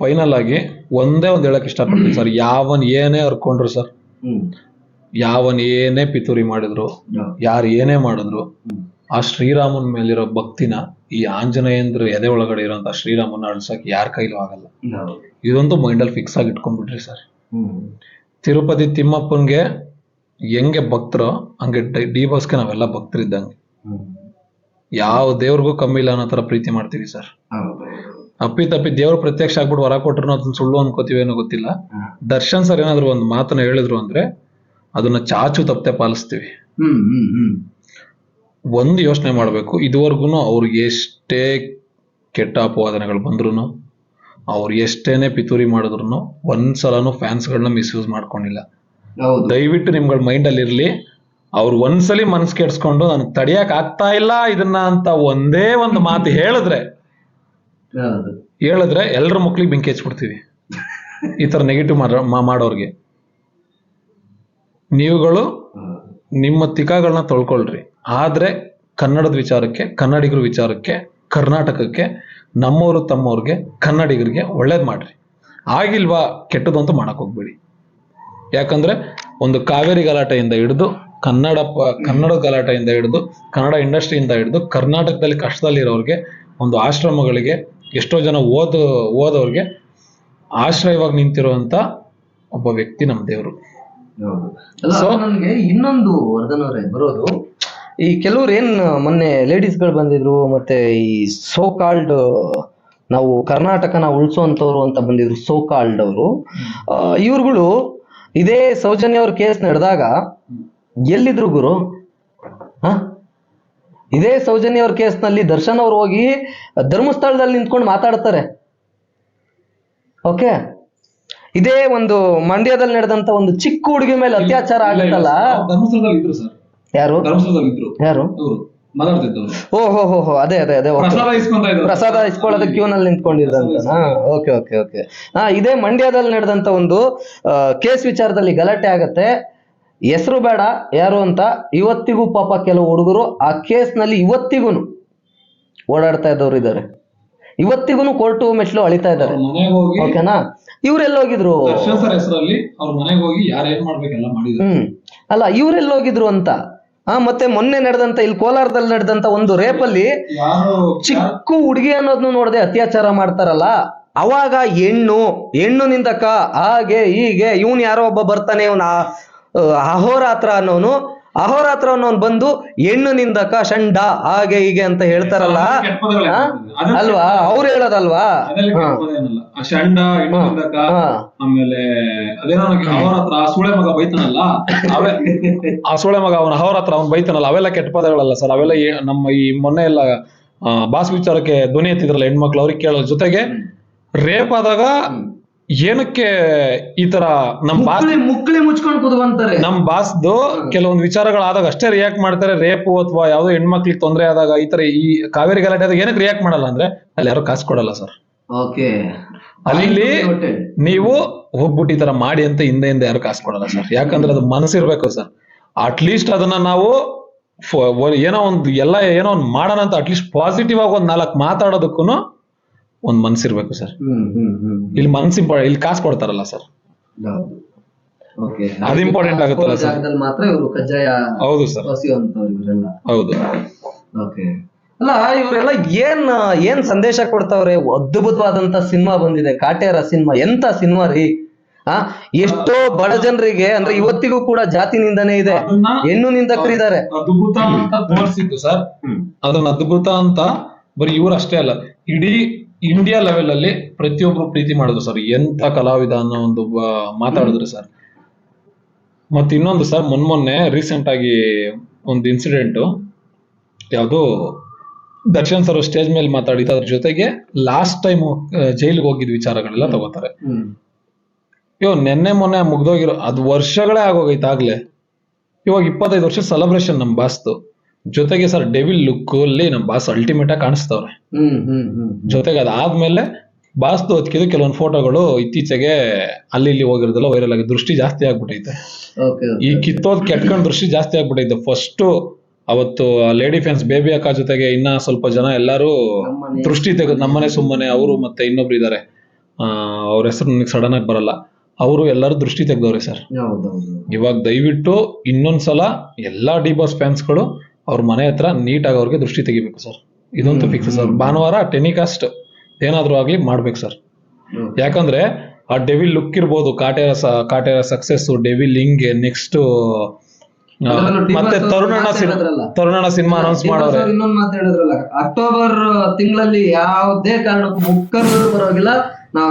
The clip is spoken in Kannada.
ಫೈನಲ್ ಆಗಿ ಒಂದೇ ಒಂದ್ ಹೇಳಕ್ ಇಷ್ಟಪಡ್ತೀನಿ ಸರ್. ಯಾವನ್ ಏನೇ ಹರ್ಕೊಂಡ್ರು ಸರ್. ಯಾವನ್ ಏನೇ ಪಿತೂರಿ ಮಾಡಿದ್ರು ಯಾರು ಏನೇ ಮಾಡಿದ್ರು. ಆ ಶ್ರೀರಾಮನ್ ಮೇಲಿರೋ ಭಕ್ತಿನ ಈ ಆಂಜನೇಯಂದ್ರ ಎದೆ ಒಳಗಡೆ ಇರೋಂತ ಶ್ರೀರಾಮನ ಅಳ್ಸಕ್ ಯಾರ ಕೈಲೂ ಆಗಲ್ಲ. ಇದಂತೂ ಮೈಂಡಲ್ಲಿ ಫಿಕ್ಸ್ ಆಗಿ ಇಟ್ಕೊಂಡ್ಬಿಟ್ರಿ ಸರ್. ತಿರುಪತಿ ತಿಮ್ಮಪ್ಪನ್ಗೆ ಹೆಂಗೆ ಭಕ್ತರೋ ಹಂಗೆ ಡಿ ಬಾಸ್ಗೆ ನಾವೆಲ್ಲ ಭಕ್ತರಿದ್ದಂಗೆ. ಯಾವ ದೇವ್ರಿಗೂ ಕಮ್ಮಿ ಇಲ್ಲ ಅನ್ನೋ ತರ ಪ್ರೀತಿ ಮಾಡ್ತೀವಿ ಸರ್. ಅಪ್ಪಿ ತಪ್ಪಿ ದೇವ್ರು ಪ್ರತ್ಯಕ್ಷ ಆಗ್ಬಿಟ್ಟು ಹೊರ ಕೊಟ್ರು ಅದನ್ನ ಸುಳ್ಳು ಅನ್ಕೋತೀವಿ ಏನೋ ಗೊತ್ತಿಲ್ಲ. ದರ್ಶನ್ ಸರ್ ಏನಾದ್ರು ಒಂದು ಮಾತನ್ನ ಹೇಳಿದ್ರು ಅಂದ್ರೆ ಅದನ್ನ ಚಾಚು ತಪ್ಪದೆ ಪಾಲಿಸ್ತೀವಿ. ಒಂದು ಯೋಚನೆ ಮಾಡಬೇಕು. ಇದುವರೆಗೂ ಅವ್ರಿಗೆ ಎಷ್ಟೇ ಕೆಟ್ಟ ಅಪವಾದನೆಗಳು ಬಂದ್ರು ಅವ್ರು ಎಷ್ಟೇನೆ ಪಿತೂರಿ ಮಾಡಿದ್ರು ಒಂದ್ಸಲನು ಫ್ಯಾನ್ಸ್ಗಳನ್ನ ಮಿಸ್ಯೂಸ್ ಮಾಡ್ಕೊಂಡಿಲ್ಲ. ದಯವಿಟ್ಟು ನಿಮ್ಗಳ ಮೈಂಡಲ್ಲಿ ಇರ್ಲಿ ಅವ್ರು ಒಂದ್ಸಲಿ ಮನ್ಸ್ ಕೆಡ್ಸ್ಕೊಂಡು ನನಗೆ ತಡಿಯಕ್ ಆಗ್ತಾ ಇಲ್ಲ ಇದನ್ನ ಅಂತ ಒಂದೇ ಒಂದು ಮಾತು ಹೇಳಿದ್ರೆ ಹೇಳಿದ್ರೆ ಎಲ್ಲರ ಮಕ್ಳಿಗೆ ಬೆಂಕಿ ಹಚ್ಬಿಡ್ತೀವಿ. ಈ ತರ ನೆಗೆಟಿವ್ ಮಾಡೋರ್ಗೆ. ನೀವುಗಳು. ನಿಮ್ಮ ತಿಕಾಗಳನ್ನ ತೊಳ್ಕೊಳ್ರಿ. ಆದ್ರೆ ಕನ್ನಡದ ವಿಚಾರಕ್ಕೆ, ಕನ್ನಡಿಗರ ವಿಚಾರಕ್ಕೆ, ಕರ್ನಾಟಕಕ್ಕೆ ನಮ್ಮವರು ತಮ್ಮವ್ರಿಗೆ ಕನ್ನಡಿಗರಿಗೆ ಒಳ್ಳೇದ್ ಮಾಡ್ರಿ. ಆಗಿಲ್ವಾ ಕೆಟ್ಟದಂತೂ ಮಾಡಕ್ ಹೋಗ್ಬೇಡಿ. ಯಾಕಂದ್ರೆ ಒಂದು ಕಾವೇರಿ ಗಲಾಟೆಯಿಂದ ಹಿಡಿದು, ಕನ್ನಡ ಕನ್ನಡ ಗಲಾಟೆಯಿಂದ ಹಿಡಿದು, ಕನ್ನಡ ಇಂಡಸ್ಟ್ರಿಯಿಂದ ಹಿಡಿದು, ಕರ್ನಾಟಕದಲ್ಲಿ ಕಷ್ಟದಲ್ಲಿರೋರಿಗೆ ಒಂದು ಆಶ್ರಮಗಳಿಗೆ ಎಷ್ಟೋ ಜನ ಓದ ಓದೋರ್ಗೆ ಆಶ್ರಯವಾಗಿ ನಿಂತಿರುವಂತ ಒಬ್ಬ ವ್ಯಕ್ತಿ ನಮ್ಮ ದೇವರು. So- ನನ್ಗೆ ಇನ್ನೊಂದು ವರ್ಧನ್ ಅವರೇ ಬರೋದು. ಈ ಕೆಲವ್ರು ಏನ್ ಮೊನ್ನೆ ಲೇಡೀಸ್ಗಳು ಬಂದಿದ್ರು ಮತ್ತೆ ಈ ಸೋ ಕಾಲ್ಡ್ ನಾವು ಕರ್ನಾಟಕನ ಉಳಿಸುವಂತವ್ರು ಅಂತ ಬಂದಿದ್ರು ಸೋ ಕಾಲ್ಡ್ ಅವರು ಇವ್ರುಗಳು ಇದೇ ಸೌಜನ್ಯ ಅವ್ರ ಕೇಸ್ ನಡೆದಾಗ ಎಲ್ಲಿದ್ರು ಗುರು? ಇದೇ ಸೌಜನ್ಯ ಅವ್ರ ಕೇಸ್ನಲ್ಲಿ ದರ್ಶನ್ ಅವ್ರು ಹೋಗಿ ಧರ್ಮಸ್ಥಳದಲ್ಲಿ ನಿಂತ್ಕೊಂಡು ಮಾತಾಡ್ತಾರೆ. ಓಕೆ? ಇದೇ ಒಂದು ಮಂಡ್ಯದಲ್ಲಿ ನಡೆದಂತ ಒಂದು ಚಿಕ್ಕ ಹುಡುಗಿ ಮೇಲೆ ಅತ್ಯಾಚಾರ ಆಗುತ್ತಲ್ಲ? ಯಾರು? ಯಾರು? ಓಹೋ ಹೋ ಹೋ ಅದೇ ಅದೇ ಅದೇ ಪ್ರಸಾದ ಇಸ್ಕೊಳ್ಳೋದಕ್ಕೆ ಕ್ಯೂ ಪ್ರಸಾದ ಇಸ್ಕೊಳ್ಳೋದ ಕ್ಯೂನಲ್ಲಿ ನಿಂತ್ಕೊಂಡಿದ್ದಂತ ಓಕೆ ಓಕೆ ಓಕೆ. ಹಾ ಇದೇ ಮಂಡ್ಯದಲ್ಲಿ ನಡೆದಂತ ಒಂದು ಕೇಸ್ ವಿಚಾರದಲ್ಲಿ ಗಲಾಟೆ ಆಗತ್ತೆ. ಹೆಸರು ಬೇಡ ಯಾರು ಅಂತ ಇವತ್ತಿಗೂ ಪಾಪ ಕೆಲವು ಹುಡುಗರು ಆ ಕೇಸ್ನಲ್ಲಿ ಇವತ್ತಿಗೂನು ಓಡಾಡ್ತಾ ಇದ್ದವ್ರು ಇದ್ದಾರೆ. ಇವತ್ತಿಗೂ ಕೋರ್ಟು ಮೆಟ್ಲು ಅಳಿತಾ ಇದ್ದಾರೆ. ಓಕೆನಾ ಇವ್ರೆಲ್ಲ ಹೋಗಿದ್ರು ಹ್ಮ್. ಅಲ್ಲ ಇವ್ರೆಲ್ಲ ಹೋಗಿದ್ರು ಅಂತ? ಆ ಮತ್ತೆ ಮೊನ್ನೆ ನಡೆದಂತ ಇಲ್ಲಿ ಕೋಲಾರದಲ್ಲಿ ನಡೆದಂತ ಒಂದು ರೇಪಲ್ಲಿ ಚಿಕ್ಕ ಹುಡುಗಿ ಅನ್ನೋದನ್ನ ನೋಡದೆ ಅತ್ಯಾಚಾರ ಮಾಡ್ತಾರಲ್ಲ? ಅವಾಗ ಹೆಣ್ಣು ಹೆಣ್ಣು ನಿಂದಕ್ಕ ಹಾಗೆ ಹೀಗೆ ಇವನ್ ಯಾರೋ ಒಬ್ಬ ಬರ್ತಾನೆ ಇವನ್ ಅಹೋರಾತ್ರ ಅನ್ನೋನು ಅಹೋರಾತ್ರ ಅನ್ನೋನ್ ಬಂದು ಹೆಣ್ಣು ನಿಂದಕ ಷಂಡ ಹಾಗೆ ಹೀಗೆ ಅಂತ ಹೇಳ್ತಾರಲ್ಲ. ಅಲ್ವಾ? ಅವ್ರು ಹೇಳೋದಲ್ವಾ? ಷಂಡ. ಆಮೇಲೆ ಅದೇನೋ ಸುಳೆ ಮಗ ಬೈತಾನಲ್ಲ ಅವೇ ಆ ಸುಳೆ ಮಗ ಅವನ ಅಹೋರಾತ್ರ ಹತ್ರ ಬೈತನಲ್ಲ ಅವೆಲ್ಲ ಕೆಟ್ಟ ಪದಗಳಲ್ಲ ಸರ್. ಅವೆಲ್ಲ ನಮ್ಮ ಈ ಮೊನ್ನೆ ಎಲ್ಲ ಆ, ಬಾಸ್ ವಿಚಾರಕ್ಕೆ ಧ್ವನಿ ಎತ್ತಿದ್ರಲ್ಲ ಹೆಣ್ಮಕ್ಳು ಅವ್ರಿಗೆ ಕೇಳೋದ್ರ ಜೊತೆಗೆ ರೇಪ್ ಆದಾಗ ಏನಕ್ಕೆ ಈ ತರ ನಮ್ ಬಾಸ್ ಮುಕ್ಳಿ ಮುಕ್ಳಿ ಮುಚ್ಕೊಂಡು ಕುದ್ಕೊಂತಾರೆ ನಮ್ ಬಾಸ್ದು ಕೆಲವೊಂದು ವಿಚಾರಗಳಾದಾಗ ಅಷ್ಟೇ ರಿಯಾಕ್ಟ್ ಮಾಡ್ತಾರೆ ರೇಪು ಅಥವಾ ಯಾವ್ದೋ ಹೆಣ್ಮಕ್ಳಿಗೆ ತೊಂದರೆ ಆದಾಗ ಈ ತರ ಈ ಕಾವೇರಿ ಗಲಾಟೆ ಆದಾಗ ಏನಕ್ಕೆ ರಿಯಾಕ್ಟ್ ಮಾಡಲ್ಲ ಅಂದ್ರೆ ಅಲ್ಲಿ ಯಾರು ಕಾಸು ಕೊಡಲ್ಲ ಸರ್. ಓಕೆ. ಅಲ್ಲಿ ನೀವು ಹೋಗ್ಬಿಟ್ಟು ಈ ತರ ಮಾಡಿ ಅಂತ ಹಿಂದೆ ಹಿಂದೆ ಯಾರು ಕಾಸು ಕೊಡಲ್ಲ ಸರ್. ಯಾಕಂದ್ರೆ ಅದು ಮನಸ್ಸಿರ್ಬೇಕು ಸರ್. ಅಟ್ಲೀಸ್ಟ್ ಅದನ್ನ ನಾವು ಏನೋ ಒಂದು ಎಲ್ಲ ಏನೋ ಒಂದು ಮಾಡೋಣ ಅಂತ ಅಟ್ಲೀಸ್ಟ್ ಪಾಸಿಟಿವ್ ಆಗಿ ಒಂದ್ ನಾಲ್ಕು ಮಾತಾಡೋದಕ್ಕೂ ಒಂದ್ ಮನ್ಸಿರ್ಬೇಕು ಸರ್. ಹ್ಮ್ ಹ್ಮ್ ಹ್ಮ್ ಇಲ್ಲಿ ಮನ್ಸ್ ಇಂಪಾರ್ಟೆಂಟ್ ಇಲ್ಲಿ ಕಾಸು ಕೊಡ್ತಾರಲ್ಲ ಸರ್. ಅದು ಇಂಪಾರ್ಟೆಂಟ್ ಆಗುತ್ತಲ್ಲ ಸರ್? ಮಾತ್ರ ಇವರು ಕಜ್ಜಾಯ ಹೌದು ಸರ್. ಇವರೆಲ್ಲ ಹೌದು. ಓಕೆ ಅಲ್ಲ ಇವರೆಲ್ಲ ಏನ್ ಏನ್ ಸಂದೇಶ ಕೊಡ್ತಾವ್ರೆ? ಅದ್ಭುತವಾದಂತ ಸಿನಿಮಾ ಬಂದಿದೆ. ಕಾಟೇರ ಸಿನಿಮಾ. ಎಂತ ಸಿನಿಮಾ ರೀ? ಆ ಎಷ್ಟೋ ಬಡ ಜನರಿಗೆ ಅಂದ್ರೆ ಇವತ್ತಿಗೂ ಕೂಡ ಜಾತಿ ನಿಂದನೆ ಇದೆ. ಹೆಣ್ಣು ಹೆಣ್ಣು ನಿಂದಕರಿದ್ದಾರೆ ಅದ್ಭುತ ಅಂತ ತೋರಿಸಿದ್ದು ಸರ್. ಅದನ್ನ ಅದ್ಭುತ ಅಂತ ಬರೀ ಇವ್ರು ಅಷ್ಟೇ ಅಲ್ಲ. ಇಡೀ ಇಂಡಿಯಾ ಲೆವೆಲ್ ಅಲ್ಲಿ ಪ್ರತಿಯೊಬ್ರು ಪ್ರೀತಿ ಮಾಡಿದ್ರು ಸರ್ ಎಂತ ಕಲಾವಿದ ಅನ್ನೋ ಒಂದು ಮಾತಾಡಿದ್ರು ಸರ್ ಮತ್ತೆ ಇನ್ನೊಂದು ಸರ್ ಮೊನ್ನೆ ರೀಸೆಂಟ್ ಆಗಿ ಒಂದು ಇನ್ಸಿಡೆಂಟ್ ಯಾವುದು ದರ್ಶನ್ ಸರ್ ಸ್ಟೇಜ್ ಮೇಲೆ ಮಾತಾಡಿದ ಅದ್ರ ಜೊತೆಗೆ ಲಾಸ್ಟ್ ಟೈಮ್ ಜೈಲಿಗೆ ಹೋಗಿದ್ ವಿಚಾರಗಳೆಲ್ಲ ತಗೋತಾರೆ. ಇವ್ ನೆನ್ನೆ ಮೊನ್ನೆ ಮುಗ್ದೋಗಿರೋ ಅದು ವರ್ಷಗಳೇ ಆಗೋಗೈತೆ ಆಗ್ಲೇ. ಇವಾಗ ಇಪ್ಪತ್ತೈದು ವರ್ಷ ಸೆಲೆಬ್ರೇಷನ್ ನಮ್ ಬಾಸ್ದು ಜೊತೆಗೆ ಸರ್ ಡೆವಿಲ್ ಲುಕ್ ಅಲ್ಲಿ ನಮ್ ಬಾಸ್ ಅಲ್ಟಿಮೇಟ್ ಆಗಿ ಕಾಣಿಸ್ತವ್ರೆ. ಜೊತೆಗೆ ಅದಾದ್ಮೇಲೆ ಬಾಸ್ದು ಹೊತ್ಕಿದ್ದು ಕೆಲವೊಂದು ಫೋಟೋಗಳು ಇತ್ತೀಚೆಗೆ ಅಲ್ಲಿ ಇಲ್ಲಿ ಹೋಗಿರೋದಿಲ್ಲ ವೈರಲ್ ಆಗಿ ದೃಷ್ಟಿ ಜಾಸ್ತಿ ಆಗ್ಬಿಟ್ಟೈತೆ ಈ ಕಿತ್ತೋದ್ ಕೆಟ್ಕೊಂಡ್ ದೃಷ್ಟಿ ಜಾಸ್ತಿ ಆಗ್ಬಿಟ್ಟೈತೆ ಫಸ್ಟ್ ಅವತ್ತು ಲೇಡಿ ಫ್ಯಾನ್ಸ್ ಬೇಬಿ ಅಕ್ಕ ಜೊತೆಗೆ ಇನ್ನ ಸ್ವಲ್ಪ ಜನ ಎಲ್ಲಾರು ದೃಷ್ಟಿ ತೆಗೆದು ನಮ್ಮನೆ ಸುಮ್ಮನೆ ಅವರು ಮತ್ತೆ ಇನ್ನೊಬ್ರು ಇದಾರೆ. ಅವ್ರ ಹೆಸರು ನನಗೆ ಸಡನ್ ಆಗಿ ಬರಲ್ಲ. ಅವರು ಎಲ್ಲರೂ ದೃಷ್ಟಿ ತೆಗ್ದವ್ರೆ ಸರ್ ಇವಾಗ ದಯವಿಟ್ಟು ಇನ್ನೊಂದ್ಸಲ ಎಲ್ಲಾ ಡಿ ಬಾಸ್ ಫ್ಯಾನ್ಸ್ಗಳು ಅವ್ರ ಮನೆ ಹತ್ರ ನೀಟಾಗಿ ಅವ್ರಿಗೆ ದೃಷ್ಟಿ ತೆಗಿಬೇಕು ಸರ್. ಇದಂತೂ ಫಿಕ್ಸ್ ಸರ್. ಭಾನುವಾರ ಟೆನಿಕಾಸ್ಟ್ ಏನಾದರೂ ಆಗ್ಲಿ ಮಾಡ್ಬೇಕು ಸರ್. ಯಾಕಂದ್ರೆ ಆ ಡೆವಿಲ್ ಲುಕ್ ಇರ್ಬೋದು ಕಾಟೇರ ಕಾಟೇರ ಸಕ್ಸಸ್ ಡೆವಿಲ್ ಹಿಂಗೆ ನೆಕ್ಸ್ಟ್ ಮತ್ತೆ ತರುಣಣ್ಣ ಸಿನಿಮಾ ತರುಣಣ್ಣ ಸಿನಿಮಾ ಅನೌನ್ಸ್ ಮಾಡೋರೆ. ಇನ್ನೊಂದು ಮಾತಾಡಿದ್ರಲ್ಲ ಅಕ್ಟೋಬರ್ ತಿಂಗಳಲ್ಲಿ ಯಾವುದೇ ಕಾರಣಕ್ಕೂ ಬುಕ್ಕರ್ ಬರೋಗಿಲ್ಲ ನಾವು